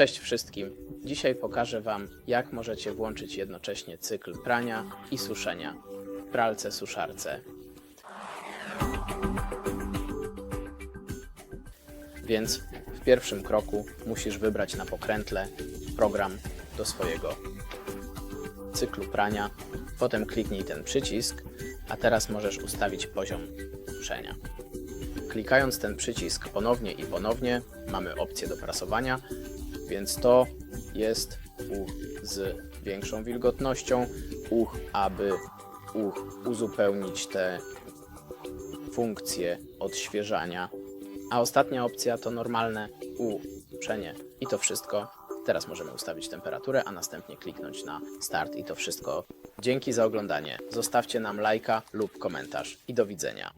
Cześć wszystkim. Dzisiaj pokażę Wam, jak możecie włączyć jednocześnie cykl prania i suszenia w pralce suszarce. Więc w pierwszym kroku musisz wybrać na pokrętle program do swojego cyklu prania. Potem kliknij ten przycisk, a teraz możesz ustawić poziom suszenia. Klikając ten przycisk ponownie i ponownie mamy opcję do prasowania, więc to jest uch z większą wilgotnością, uch, aby uch uzupełnić te funkcje odświeżania. A ostatnia opcja to normalne uczenie. I to wszystko. Teraz możemy ustawić temperaturę, a następnie kliknąć na start i to wszystko. Dzięki za oglądanie. Zostawcie nam lajka lub komentarz i do widzenia.